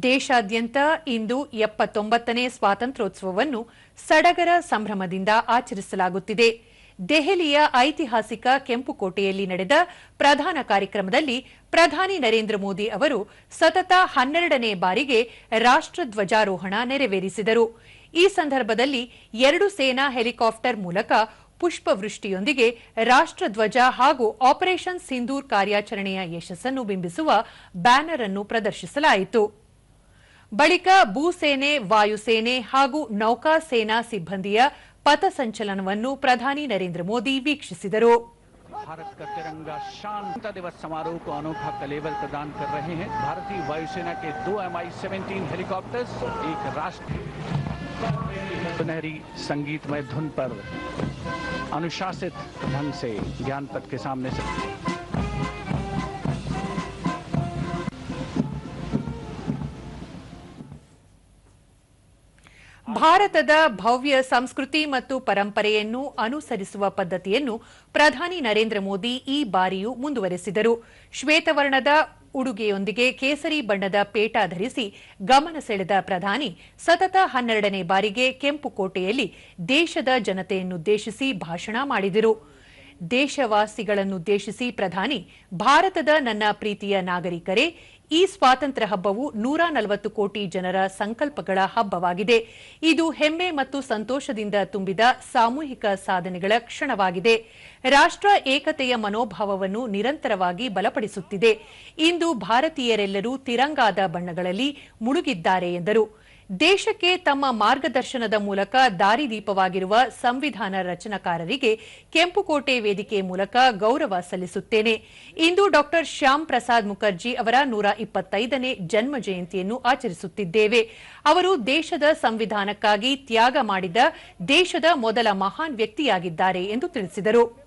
ದೇಶಾದ್ಯಂತ ಇಂದು ಎಪ್ಪತ್ತೊಂಬತ್ತನೇ ಸ್ವಾತಂತ್ರ್ಯೋತ್ಸವವನ್ನು ಸಡಗರ ಸಂಭ್ರಮದಿಂದ ಆಚರಿಸಲಾಗುತ್ತಿದೆ. ದೆಹಲಿಯ ಐತಿಹಾಸಿಕ ಕೆಂಪುಕೋಟೆಯಲ್ಲಿ ನಡೆದ ಪ್ರಧಾನ ಕಾರ್ಯಕ್ರಮದಲ್ಲಿ ಪ್ರಧಾನಿ ನರೇಂದ್ರ ಮೋದಿ ಅವರು ಸತತ ಹನ್ನೆರಡನೇ ಬಾರಿಗೆ ರಾಷ್ಟ್ರಧ್ವಜಾರೋಹಣ ನೆರವೇರಿಸಿದರು. ಈ ಸಂದರ್ಭದಲ್ಲಿ ಎರಡು ಸೇನಾ ಹೆಲಿಕಾಪ್ಟರ್ ಮೂಲಕ ಪುಷ್ಪವೃಷ್ಟಿಯೊಂದಿಗೆ ರಾಷ್ಟ್ರಧ್ವಜ ಹಾಗೂ ಆಪರೇಷನ್ ಸಿಂಧೂರ್ ಕಾರ್ಯಾಚರಣೆಯ ಯಶಸ್ಸನ್ನು ಬಿಂಬಿಸುವ ಬ್ಯಾನರ್ ಅನ್ನು ಪ್ರದರ್ಶಿಸಲಾಯಿತು. ಬಳಿಕ ಭೂಸೇನೆ ವಾಯುಸೇನೆ ಹಾಗೂ ನೌಕಾಸೇನಾ ಸಿಬ್ಬಂದಿಯ ಪಥಸಂಚಲನವನ್ನು ಪ್ರಧಾನಿ ನರೇಂದ್ರ ಮೋದಿ ವೀಕ್ಷಿಸಿದರು भारत का तिरंगा शांता दिवस समारोह को अनोखा कलेवर प्रदान कर रहे हैं भारतीय वायुसेना के दो एम आई सेवेंटीन हेलीकॉप्टर्स एक राष्ट्र सुनहरी संगीतमय धुन पर अनुशासित ढंग से ज्ञानपथ के सामने से ಭಾರತದ ಭವ್ಯ ಸಂಸ್ಕೃತಿ ಮತ್ತು ಪರಂಪರೆಯನ್ನು ಅನುಸರಿಸುವ ಪದ್ಧತಿಯನ್ನು ಪ್ರಧಾನಿ ನರೇಂದ್ರ ಮೋದಿ ಈ ಬಾರಿಯೂ ಮುಂದುವರೆಸಿದರು. ಶ್ವೇತವರ್ಣದ ಉಡುಗೆಯೊಂದಿಗೆ ಕೇಸರಿ ಬಣ್ಣದ ಪೇಟ ಧರಿಸಿ ಗಮನ ಸೆಳೆದ ಪ್ರಧಾನಿ ಸತತ ಹನ್ನೆರಡನೇ ಬಾರಿಗೆ ಕೆಂಪುಕೋಟೆಯಲ್ಲಿ ದೇಶದ ಜನತೆಯನ್ನುದ್ದೇಶಿಸಿ ಭಾಷಣ ಮಾಡಿದರು. ದೇಶವಾಸಿಗಳನ್ನುದ್ದೇಶಿಸಿ ಪ್ರಧಾನಿ ಭಾರತದ ನನ್ನ ಪ್ರೀತಿಯ ನಾಗರಿಕರೇ ಈ ಸ್ವಾತಂತ್ರ್ಯ ಹಬ್ಬವು ನೂರ ನಲವತ್ತು ಕೋಟಿ ಜನರ ಸಂಕಲ್ಪಗಳ ಹಬ್ಬವಾಗಿದೆ. ಇದು ಹೆಮ್ಮೆ ಮತ್ತು ಸಂತೋಷದಿಂದ ತುಂಬಿದ ಸಾಮೂಹಿಕ ಸಾಧನೆಗಳ ಕ್ಷಣವಾಗಿದೆ. ರಾಷ್ಟ್ರ ಏಕತೆಯ ಮನೋಭಾವವನ್ನು ನಿರಂತರವಾಗಿ ಬಲಪಡಿಸುತ್ತಿದೆ. ಇಂದು ಭಾರತೀಯರೆಲ್ಲರೂ ತಿರಂಗಾದ ಬಣ್ಣಗಳಲ್ಲಿ ಮುಳುಗಿದ್ದಾರೆ ಎಂದರು. ದೇಶಕ್ಕೆ ತಮ್ಮ ಮಾರ್ಗದರ್ಶನದ ಮೂಲಕ ದಾರಿದೀಪವಾಗಿರುವ ಸಂವಿಧಾನ ರಚನಾಕಾರರಿಗೆ ಕೆಂಪುಕೋಟೆ ವೇದಿಕೆ ಮೂಲಕ ಗೌರವ ಸಲ್ಲಿಸುತ್ತೇನೆ. ಇಂದು ಡಾಕ್ಟರ್ ಶ್ಯಾಮ್ ಪ್ರಸಾದ್ ಮುಖರ್ಜಿ ಅವರ ನೂರ ಇಪ್ಪತ್ತೈದನೇ ಜನ್ಮ ಜಯಂತಿಯನ್ನು ಆಚರಿಸುತ್ತಿದ್ದೇವೆ. ಅವರು ದೇಶದ ಸಂವಿಧಾನಕ್ಕಾಗಿ ತ್ಯಾಗ ಮಾಡಿದ ದೇಶದ ಮೊದಲ ಮಹಾನ್ ವ್ಯಕ್ತಿಯಾಗಿದ್ದಾರೆ ಎಂದು ತಿಳಿಸಿದರು.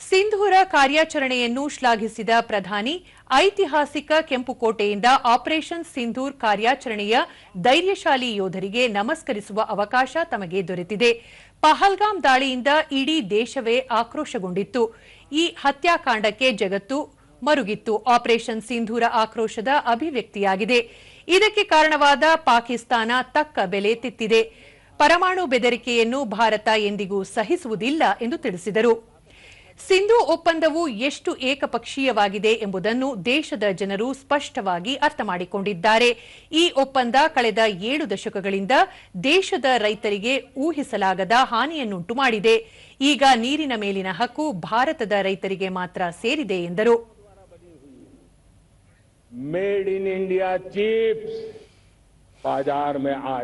ಸಿಂಧೂರ ಕಾರ್ಯಾಚರಣೆಯನ್ನು ಶ್ಲಾಘಿಸಿದ ಪ್ರಧಾನಿ, ಐತಿಹಾಸಿಕ ಕೆಂಪುಕೋಟೆಯಿಂದ ಆಪರೇಷನ್ ಸಿಂಧೂರ್ ಕಾರ್ಯಾಚರಣೆಯ ಧೈರ್ಯಶಾಲಿ ಯೋಧರಿಗೆ ನಮಸ್ಕರಿಸುವ ಅವಕಾಶ ತಮಗೆ ದೊರೆತಿದೆ. ಪಹಲ್ಗಾಮ್ ದಾಳಿಯಿಂದ ಇಡೀ ದೇಶವೇ ಆಕ್ರೋಶಗೊಂಡಿತ್ತು. ಈ ಹತ್ಯಾಕಾಂಡಕ್ಕೆ ಜಗತ್ತು ಮರುಗಿತ್ತು. ಆಪರೇಷನ್ ಸಿಂಧೂರ ಆಕ್ರೋಶದ ಅಭಿವ್ಯಕ್ತಿಯಾಗಿದೆ. ಇದಕ್ಕೆ ಕಾರಣವಾದ ಪಾಕಿಸ್ತಾನ ತಕ್ಕ ಬೆಲೆ ತಿತ್ತಿದೆ. ಪರಮಾಣು ಬೆದರಿಕೆಯನ್ನು ಭಾರತ ಎಂದಿಗೂ ಸಹಿಸುವುದಿಲ್ಲ ಎಂದು ತಿಳಿಸಿದರು. ಸಿಂಧು ಒಪ್ಪಂದವು ಎಷ್ಟು ಏಕಪಕ್ಷೀಯವಾಗಿದೆ ಎಂಬುದನ್ನು ದೇಶದ ಜನರು ಸ್ಪಷ್ಟವಾಗಿ ಅರ್ಥ ಮಾಡಿಕೊಂಡಿದ್ದಾರೆ. ಈ ಒಪ್ಪಂದ ಕಳೆದ ಏಳು ದಶಕಗಳಿಂದ ದೇಶದ ರೈತರಿಗೆ ಊಹಿಸಲಾಗದ ಹಾನಿಯನ್ನುಂಟು ಮಾಡಿದೆ. ಈಗ ನೀರಿನ ಮೇಲಿನ ಹಕ್ಕು ಭಾರತದ ರೈತರಿಗೆ ಮಾತ್ರ ಸೇರಿದೆ ಎಂದರು. ಮೇಡ್ ಇನ್ ಇಂಡಿಯಾ ಚಿಪ್ಸ್ ಬಾಜಾರ್ ಮೇ ಆ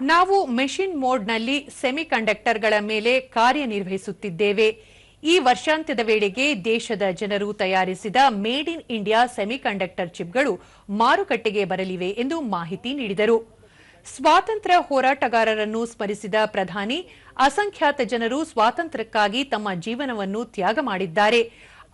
ನಾವು ಮೆಷಿನ್ ಮೋಡ್ನಲ್ಲಿ ಸೆಮಿಕಂಡಕ್ಟರ್ಗಳ ಮೇಲೆ ಕಾರ್ಯನಿರ್ವಹಿಸುತ್ತಿದ್ದೇವೆ. ಈ ವರ್ಷಾಂತ್ಯದ ವೇಳೆಗೆ ದೇಶದ ಜನರು ತಯಾರಿಸಿದ ಮೇಡ್ ಇನ್ ಇಂಡಿಯಾ ಸೆಮಿಕಂಡಕ್ಟರ್ ಚಿಪ್ಗಳು ಮಾರುಕಟ್ಟೆಗೆ ಬರಲಿವೆ ಎಂದು ಮಾಹಿತಿ ನೀಡಿದರು. ಸ್ವಾತಂತ್ರ್ಯ ಹೋರಾಟಗಾರರನ್ನು ಸ್ಮರಿಸಿದ ಪ್ರಧಾನಿ, ಅಸಂಖ್ಯಾತ ಜನರು ಸ್ವಾತಂತ್ರ್ಯಕ್ಕಾಗಿ ತಮ್ಮ ಜೀವನವನ್ನು ತ್ಯಾಗ ಮಾಡಿದ್ದಾರೆ.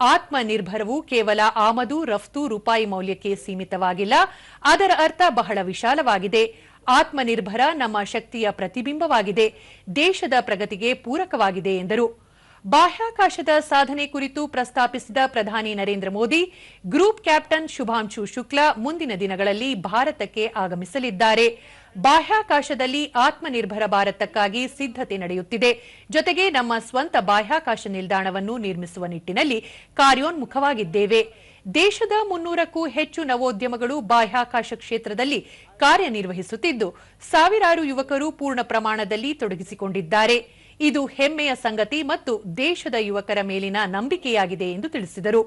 ಆತ್ಮನಿರ್ಭರವು ಕೇವಲ ಆಮದು, ರಫ್ತು, ರೂಪಾಯಿ ಮೌಲ್ಯಕ್ಕೆ ಸೀಮಿತವಾಗಿಲ್ಲ, ಅದರ ಅರ್ಥ ಬಹಳ ವಿಶಾಲವಾಗಿದೆ. ಆತ್ಮನಿರ್ಭರ ನಮ್ಮ ಶಕ್ತಿಯ ಪ್ರತಿಬಿಂಬವಾಗಿದೆ, ದೇಶದ ಪ್ರಗತಿಗೆ ಪೂರಕವಾಗಿದೆ ಎಂದರು. ಬಾಹ್ಯಾಕಾಶದ ಸಾಧನೆ ಕುರಿತು ಪ್ರಸ್ತಾಪಿಸಿದ ಪ್ರಧಾನಿ ನರೇಂದ್ರ ಮೋದಿ, ಗ್ರೂಪ್ ಕ್ಯಾಪ್ಟನ್ ಶುಭಾಂಶು ಶುಕ್ಲಾ ಮುಂದಿನ ದಿನಗಳಲ್ಲಿ ಭಾರತಕ್ಕೆ ಆಗಮಿಸಲಿದ್ದಾರೆ. ಬಾಹ್ಯಾಕಾಶದಲ್ಲಿ ಆತ್ಮನಿರ್ಭರ ಭಾರತಕ್ಕಾಗಿ ಸಿದ್ಧತೆ ನಡೆಯುತ್ತಿದೆ. ಜೊತೆಗೆ ನಮ್ಮ ಸ್ವಂತ ಬಾಹ್ಯಾಕಾಶ ನಿಲ್ದಾಣವನ್ನು ನಿರ್ಮಿಸುವ ನಿಟ್ಟಿನಲ್ಲಿ ಕಾರ್ಯೋನ್ಮುಖವಾಗಿದ್ದೇವೆ. ದೇಶದ ಮುನ್ನೂರಕ್ಕೂ ಹೆಚ್ಚು ನವೋದ್ಯಮಗಳು ಬಾಹ್ಯಾಕಾಶ ಕ್ಷೇತ್ರದಲ್ಲಿ ಕಾರ್ಯನಿರ್ವಹಿಸುತ್ತಿದ್ದು, ಸಾವಿರಾರು ಯುವಕರು ಪೂರ್ಣ ಪ್ರಮಾಣದಲ್ಲಿ ತೊಡಗಿಸಿಕೊಂಡಿದ್ದಾರೆ. ಇದು ಹೆಮ್ಮೆಯ ಸಂಗತಿ ಮತ್ತು ದೇಶದ ಯುವಕರ ಮೇಲಿನ ನಂಬಿಕೆಯಾಗಿದೆ ಎಂದು ತಿಳಿಸಿದರು.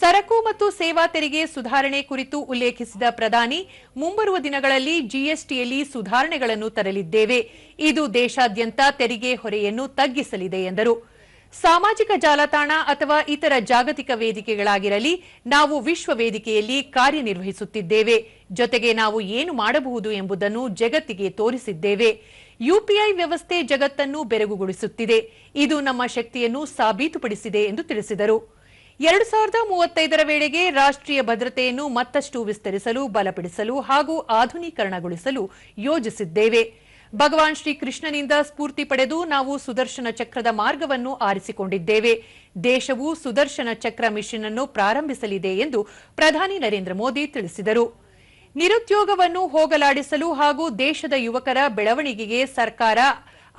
ಸರಕು ಮತ್ತು ಸೇವಾ ತೆರಿಗೆ ಸುಧಾರಣೆ ಕುರಿತು ಉಲ್ಲೇಖಿಸಿದ ಪ್ರಧಾನಿ, ಮುಂಬರುವ ದಿನಗಳಲ್ಲಿ ಜಿಎಸ್ಟಿಯಲ್ಲಿ ಸುಧಾರಣೆಗಳನ್ನು ತರಲಿದ್ದೇವೆ. ಇದು ದೇಶಾದ್ಯಂತ ತೆರಿಗೆ ಹೊರೆಯನ್ನು ತಗ್ಗಿಸಲಿದೆ ಎಂದರು. ಸಾಮಾಜಿಕ ಜಾಲತಾಣ ಅಥವಾ ಇತರ ಜಾಗತಿಕ ವೇದಿಕೆಗಳಾಗಿರಲಿ, ನಾವು ವಿಶ್ವ ವೇದಿಕೆಯಲ್ಲಿ ಕಾರ್ಯನಿರ್ವಹಿಸುತ್ತಿದ್ದೇವೆ. ಜೊತೆಗೆ ನಾವು ಏನು ಮಾಡಬಹುದು ಎಂಬುದನ್ನು ಜಗತ್ತಿಗೆ ತೋರಿಸಿದ್ದೇವೆ. ಯುಪಿಐ ವ್ಯವಸ್ಥೆ ಜಗತ್ತನ್ನು ಬೆರಗುಗೊಳಿಸುತ್ತಿದೆ. ಇದು ನಮ್ಮ ಶಕ್ತಿಯನ್ನು ಸಾಬೀತುಪಡಿಸಿದೆ ಎಂದು ತಿಳಿಸಿದರು. ಎರಡು ಸಾವಿರದ ಮೂವತ್ತೈದರ ವೇಳೆಗೆ ರಾಷ್ಟ್ರೀಯ ಭದ್ರತೆಯನ್ನು ಮತ್ತಷ್ಟು ವಿಸ್ತರಿಸಲು, ಬಲಪಡಿಸಲು ಹಾಗೂ ಆಧುನೀಕರಣಗೊಳಿಸಲು ಯೋಜಿಸಿದ್ದೇವೆ. ಭಗವಾನ್ ಶ್ರೀಕೃಷ್ಣನಿಂದ ಸ್ಫೂರ್ತಿ ಪಡೆದು ನಾವು ಸುದರ್ಶನ ಚಕ್ರದ ಮಾರ್ಗವನ್ನು ಆರಿಸಿಕೊಂಡಿದ್ದೇವೆ. ದೇಶವು ಸುದರ್ಶನ ಚಕ್ರ ಮಿಷನ್ ಅನ್ನು ಪ್ರಾರಂಭಿಸಲಿದೆ ಎಂದು ಪ್ರಧಾನಿ ನರೇಂದ್ರ ಮೋದಿ ತಿಳಿಸಿದರು. ನಿರುದ್ಯೋಗವನ್ನು ಹೋಗಲಾಡಿಸಲು ಹಾಗೂ ದೇಶದ ಯುವಕರ ಬೆಳವಣಿಗೆಗೆ ಸರ್ಕಾರ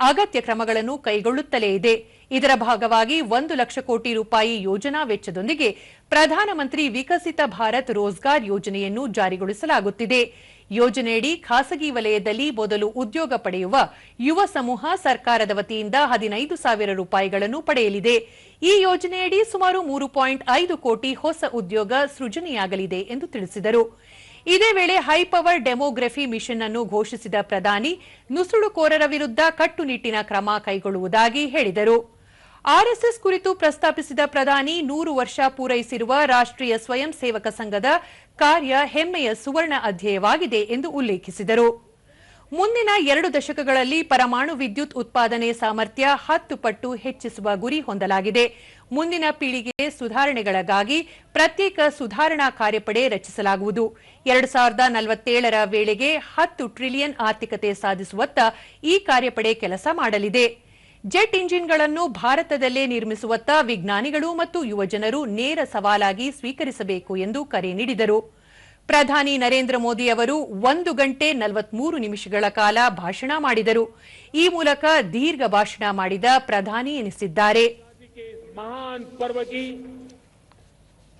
ಅಗತ್ಯ ಕ್ರಮಗಳನ್ನು ಕೈಗೊಳ್ಳುತ್ತಲೇ ಇದೆ. ಇದರ ಭಾಗವಾಗಿ ಒಂದು ಲಕ್ಷ ಕೋಟಿ ರೂಪಾಯಿ ಯೋಜನಾ ವೆಚ್ಚದೊಂದಿಗೆ ಪ್ರಧಾನಮಂತ್ರಿ ವಿಕಸಿತ ಭಾರತ್ ರೋಜ್ಗಾರ್ ಯೋಜನೆಯನ್ನು ಜಾರಿಗೊಳಿಸಲಾಗುತ್ತಿದೆ. ಯೋಜನೆಯಡಿ ಖಾಸಗಿ ವಲಯದಲ್ಲಿ ಮೊದಲು ಉದ್ಯೋಗ ಪಡೆಯುವ ಯುವ ಸಮೂಹ ಸರ್ಕಾರದ ವತಿಯಿಂದ ಹದಿನೈದು ಸಾವಿರ ರೂಪಾಯಿಗಳನ್ನು ಪಡೆಯಲಿದೆ. ಈ ಯೋಜನೆಯಡಿ ಸುಮಾರು ಮೂರು ಪಾಯಿಂಟ್ ಐದು ಕೋಟಿ ಹೊಸ ಉದ್ಯೋಗ ಸೃಜನೆಯಾಗಲಿದೆ ಎಂದು ತಿಳಿಸಿದರು. ಇದೇ ವೇಳೆ ಹೈಪವರ್ ಡೆಮೋಗ್ರಫಿ ಮಿಷನ್ ಅನ್ನು ಘೋಷಿಸಿದ ಪ್ರಧಾನಿ, ನುಸುಳುಕೋರರ ವಿರುದ್ಧ ಕಟ್ಟುನಿಟ್ಟಿನ ಕ್ರಮ ಕೈಗೊಳ್ಳುವುದಾಗಿ ಹೇಳಿದರು. ಆರ್ಎಸ್ಎಸ್ ಕುರಿತು ಪ್ರಸ್ತಾಪಿಸಿದ ಪ್ರಧಾನಿ ನೂರು ವರ್ಷ ಪೂರೈಸಿರುವ ರಾಷ್ಟ್ರೀಯ ಸ್ವಯಂ ಸೇವಕ ಸಂಘದ ಕಾರ್ಯ ಹೆಮ್ಮೆಯ ಸುವರ್ಣ ಅಧ್ಯಯವಾಗಿದೆ ಎಂದು ಉಲ್ಲೇಖಿಸಿದರು. ಮುಂದಿನ ಎರಡು ದಶಕಗಳಲ್ಲಿ ಪರಮಾಣು ವಿದ್ಯುತ್ ಉತ್ಪಾದನೆ ಸಾಮರ್ಥ್ಯ ಹತ್ತು ಪಟ್ಟು ಹೆಚ್ಚಿಸುವ ಗುರಿ ಹೊಂದಲಾಗಿದೆ. ಮುಂದಿನ ಪೀಳಿಗೆ ಸುಧಾರಣೆಗಳಿಗಾಗಿ ಪ್ರತ್ಯೇಕ ಸುಧಾರಣಾ ಕಾರ್ಯಪಡೆ ರಚಿಸಲಾಗುವುದು. ಎರಡು ಸಾವಿರದ ನಲವತ್ತೇಳರ ವೇಳೆಗೆ ಹತ್ತು ಟ್ರಿಲಿಯನ್ ಆರ್ಥಿಕತೆ ಸಾಧಿಸುವತ್ತ ಈ ಕಾರ್ಯಪಡೆ ಕೆಲಸ ಮಾಡಲಿದೆ. ಜೆಟ್ ಇಂಜಿನ್ಗಳನ್ನು ಭಾರತದಲ್ಲೇ ನಿರ್ಮಿಸುವತ್ತ ವಿಜ್ಞಾನಿಗಳು ಮತ್ತು ಯುವಜನರು ನೇರ ಸವಾಲಾಗಿ ಸ್ವೀಕರಿಸಬೇಕು ಎಂದು ಕರೆ ನೀಡಿದರು ಪ್ರಧಾನಿ ನರೇಂದ್ರ ಮೋದಿ ಅವರು ಒಂದು ಗಂಟೆ ನಲವತ್ಮೂರು ನಿಮಿಷಗಳ ಕಾಲ ಭಾಷಣ ಮಾಡಿದರು ಈ ಮೂಲಕ ದೀರ್ಘ ಭಾಷಣ ಮಾಡಿದ ಪ್ರಧಾನಿ ಎನಿಸಿದ್ದಾರೆ के इस महान पर्व की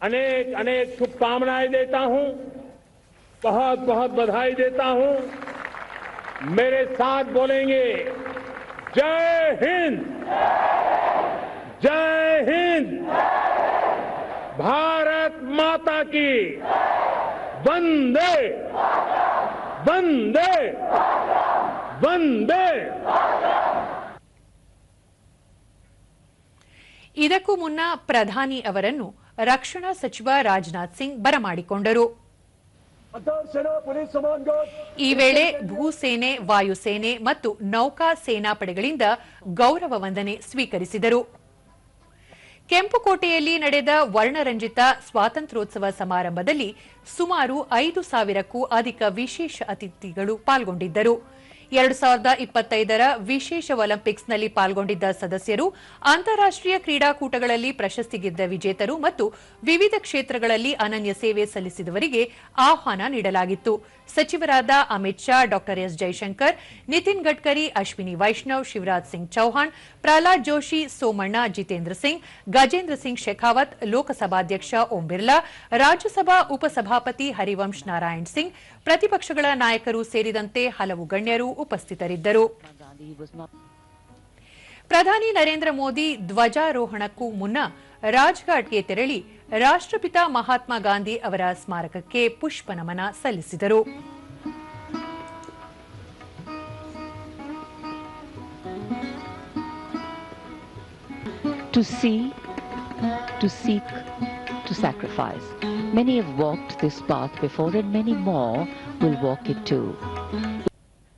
अनेक अनेक शुभकामनाएं देता जय हिंद जय हिंद भारत माता की वंदे वंदे वंदे ಇದಕ್ಕೂ ಮುನ್ನ ಪ್ರಧಾನಿ ಅವರನ್ನು ರಕ್ಷಣಾ ಸಚಿವ ರಾಜನಾಥ್ ಸಿಂಗ್ ಬರಮಾಡಿಕೊಂಡರು ಈ ವೇಳೆ ಭೂಸೇನೆ, ವಾಯುಸೇನೆ ಮತ್ತು ನೌಕಾ ಸೇನಾ ಪಡೆಗಳಿಂದ ಗೌರವ ವಂದನೆ ಸ್ವೀಕರಿಸಿದರು. ಕೆಂಪುಕೋಟೆಯಲ್ಲಿ ನಡೆದ ವರ್ಣರಂಜಿತ ಸ್ವಾತಂತ್ರ್ಯೋತ್ಸವ ಸಮಾರಂಭದಲ್ಲಿ ಸುಮಾರು ಐದು ಸಾವಿರಕ್ಕೂ ಅಧಿಕ ವಿಶೇಷ ಅತಿಥಿಗಳು ಪಾಲ್ಗೊಂಡಿದ್ದರು. ಎರಡು ಸಾವಿರದ ಇಪ್ಪತ್ತೈದರ ವಿಶೇಷ ಒಲಿಂಪಿಕ್ಸ್ನಲ್ಲಿ ಪಾಲ್ಗೊಂಡಿದ್ದ ಸದಸ್ಯರು ಅಂತಾರಾಷ್ಟೀಯ ಕ್ರೀಡಾಕೂಟಗಳಲ್ಲಿ ಪ್ರಶಸ್ತಿ ಗೆದ್ದ ವಿಜೇತರು ಮತ್ತು ವಿವಿಧ ಕ್ಷೇತ್ರಗಳಲ್ಲಿ ಅನನ್ಯ ಸೇವೆ ಸಲ್ಲಿಸಿದವರಿಗೆ ಆಹ್ವಾನ ನೀಡಲಾಗಿತ್ತು. ಸಚಿವರಾದ ಅಮಿತ್ ಶಾ ಡಾ ಎಸ್ ಜೈಶಂಕರ್, ನಿತಿನ್ ಗಡ್ಕರಿ, ಅಶ್ವಿನಿ ವೈಷ್ಣವ್, ಶಿವರಾಜ್ ಸಿಂಗ್ ಚೌಹಾಣ್, ಪ್ರಹ್ಲಾದ್ ಜೋಶಿ, ಸೋಮಣ್ಣ, ಜಿತೇಂದ್ರ ಸಿಂಗ್, ಗಜೇಂದ್ರ ಸಿಂಗ್ ಶೆಖಾವತ್, ಲೋಕಸಭಾಧ್ಯಕ್ಷ ಓಂ ಬಿರ್ಲಾ, ರಾಜ್ಯಸಭಾ ಉಪಸಭಾಪತಿ ಹರಿವಂಶ್ ನಾರಾಯಣ್ ಸಿಂಗ್, ಪ್ರತಿಪಕ್ಷಗಳ ನಾಯಕರು ಸೇರಿದಂತೆ ಹಲವು ಗಣ್ಯರು ಉಪಸ್ಥಿತರಿದ್ದರು ಪ್ರಧಾನಿ ನರೇಂದ್ರ ಮೋದಿ ಧ್ವಜಾರೋಹಣಕ್ಕೂ ಮುನ್ನ ರಾಜ್ಘಾಟ್ಗೆ ತೆರಳಿ ರಾಷ್ಟ್ರಪಿತ ಮಹಾತ್ಮ ಗಾಂಧಿ ಅವರ ಸ್ಮಾರಕಕ್ಕೆ ಪುಷ್ಪ ನಮನ ಸಲ್ಲಿಸಿದರು to see, to seek, to sacrifice. Many have walked this path before, and many more will walk it too.